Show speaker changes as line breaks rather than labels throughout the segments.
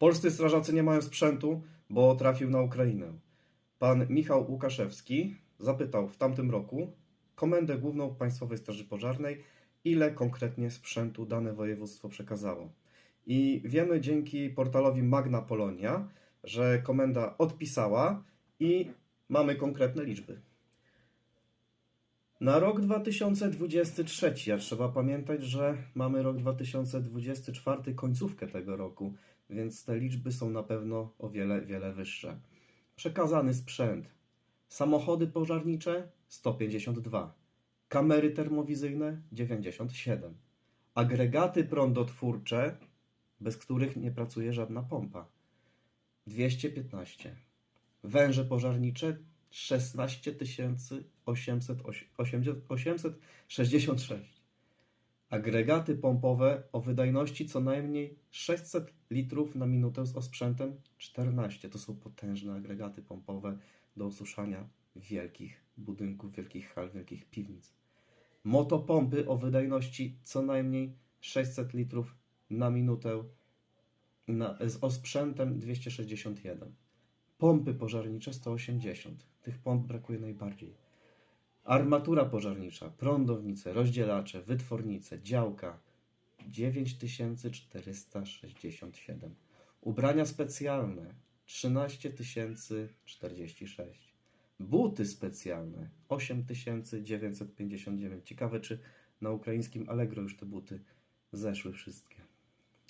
Polscy strażacy nie mają sprzętu, bo trafił na Ukrainę. Pan Michał Łukaszewski zapytał w tamtym roku Komendę Główną Państwowej Straży Pożarnej, ile konkretnie sprzętu dane województwo przekazało. I wiemy dzięki portalowi Magna Polonia, że komenda odpisała i mamy konkretne liczby. Na rok 2023, a trzeba pamiętać, że mamy rok 2024, końcówkę tego roku, więc te liczby są na pewno o wiele, wiele wyższe. Przekazany sprzęt. Samochody pożarnicze 152, kamery termowizyjne 97, agregaty prądotwórcze, bez których nie pracuje żadna pompa 215, węże pożarnicze 16 866. Agregaty pompowe o wydajności co najmniej 600 litrów na minutę z osprzętem 14. To są potężne agregaty pompowe do osuszania wielkich budynków, wielkich hal, wielkich piwnic. Motopompy o wydajności co najmniej 600 litrów na minutę na, z osprzętem 261. Pompy pożarnicze 180. Tych pomp brakuje najbardziej. Armatura pożarnicza, prądownice, rozdzielacze, wytwornice, działka 9467. Ubrania specjalne 13046. Buty specjalne 8959. Ciekawe, czy na ukraińskim Allegro już te buty zeszły wszystkie.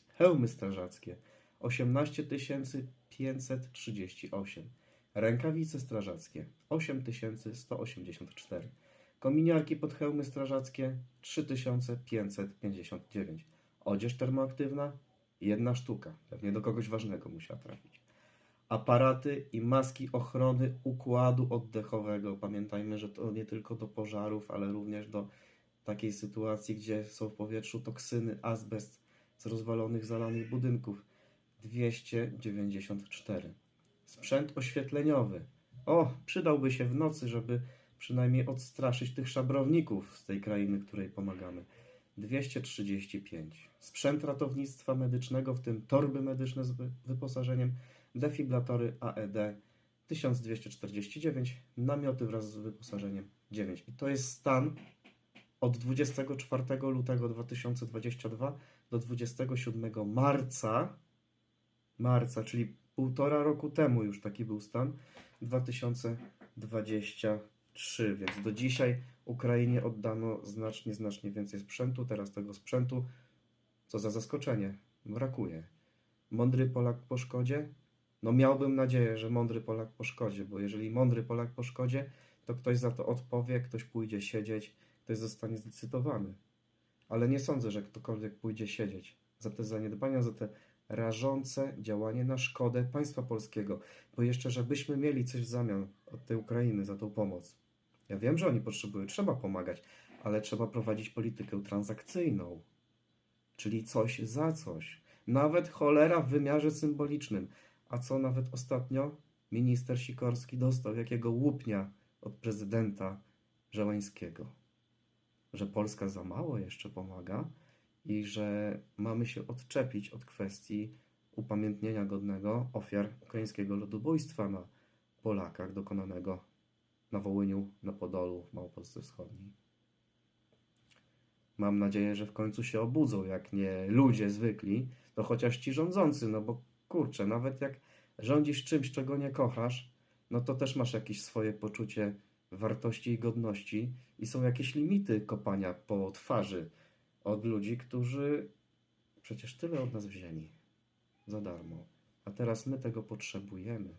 Hełmy strażackie 18 538. Rękawice strażackie 8184. Kominiarki pod hełmy strażackie 3559. Odzież termoaktywna jedna sztuka. Pewnie do kogoś ważnego musiała trafić. Aparaty i maski ochrony układu oddechowego. Pamiętajmy, że to nie tylko do pożarów, ale również do takiej sytuacji, gdzie są w powietrzu toksyny, azbest z rozwalonych, zalanych budynków. 294. Sprzęt oświetleniowy. O, przydałby się w nocy, żeby przynajmniej odstraszyć tych szabrowników z tej krainy, której pomagamy. 235. Sprzęt ratownictwa medycznego, w tym torby medyczne z wy- wyposażeniem, defibratory AED 1249, namioty wraz z wyposażeniem 9. I to jest stan od 24 lutego 2022 do 27 marca marca, czyli półtora roku temu już taki był stan, 2023, więc do dzisiaj Ukrainie oddano znacznie, znacznie więcej sprzętu, teraz tego sprzętu, co za zaskoczenie, brakuje. Mądry Polak po szkodzie? No miałbym nadzieję, że mądry Polak po szkodzie, bo jeżeli mądry Polak po szkodzie, to ktoś za to odpowie, ktoś pójdzie siedzieć, ktoś zostanie zlicytowany. Ale nie sądzę, że ktokolwiek pójdzie siedzieć za te zaniedbania, za te rażące działanie na szkodę państwa polskiego, bo jeszcze, żebyśmy mieli coś w zamian od tej Ukrainy za tą pomoc. Ja wiem, że oni potrzebują, trzeba pomagać, ale trzeba prowadzić politykę transakcyjną, czyli coś za coś. Nawet cholera w wymiarze symbolicznym. A co nawet ostatnio minister Sikorski dostał jakiego łupnia od prezydenta Żeleńskiego? Że Polska za mało jeszcze pomaga, i że mamy się odczepić od kwestii upamiętnienia godnego ofiar ukraińskiego ludobójstwa na Polakach dokonanego na Wołyniu, na Podolu, w Małopolsce Wschodniej. Mam nadzieję, że w końcu się obudzą, jak nie ludzie zwykli, to chociaż ci rządzący, no bo kurczę, nawet jak rządzisz czymś, czego nie kochasz, no to też masz jakieś swoje poczucie wartości i godności i są jakieś limity kopania po twarzy od ludzi, którzy przecież tyle od nas wzięli za darmo. A teraz my tego potrzebujemy.